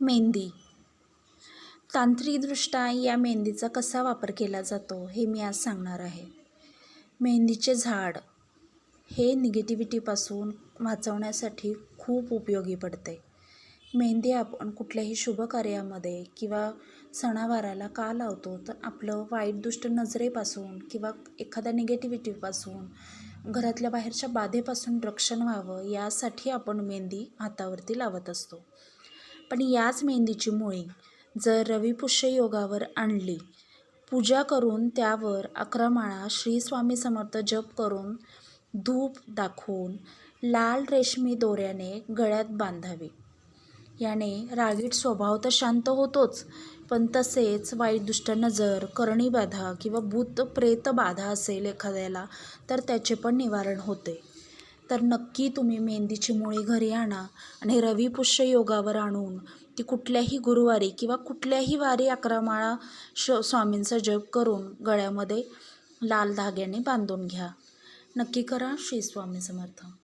मेहंदी तांत्रिकदृष्ट्या या मेहंदीचा कसा वापर केला जातो हे मी आज सांगणार आहे. मेहंदीचे झाड हे निगेटिव्हिटीपासून वाचवण्यासाठी खूप उपयोगी पडते. मेहंदी आपण कुठल्याही शुभ कार्यामध्ये किंवा सणावाराला का लावतो तर आपलं वाईट दुष्ट नजरेपासून किंवा एखाद्या निगेटिव्हिटीपासून घरातल्या बाहेरच्या बाधेपासून रक्षण व्हावं यासाठी आपण मेहंदी हातावरती लावत असतो. पण याच मेहंदीची मुळी जर रविपुष्य योगावर आणली पूजा करून त्यावर अकरा माळा श्री स्वामी समर्थ जप करून धूप दाखवून लाल रेशमी दोऱ्याने गळ्यात बांधावी. याने रागीट स्वभाव तर शांत होतोच पण तसेच वाईट दुष्ट नजर करणी बाधा किंवा भूत प्रेत बाधा असेल एखाद्याला तर त्याचे पण निवारण होते. तर नक्की तुम्ही मेहंदीची मुळी घरी आणा आणि रविपुष्य योगावर आणून ती कुठल्याही गुरुवारी किंवा कुठल्याही वारी अकरा माळा श स्वामींचा जप करून गळ्यामध्ये लाल धाग्याने बांधून घ्या. नक्की करा श्री स्वामी समर्थ.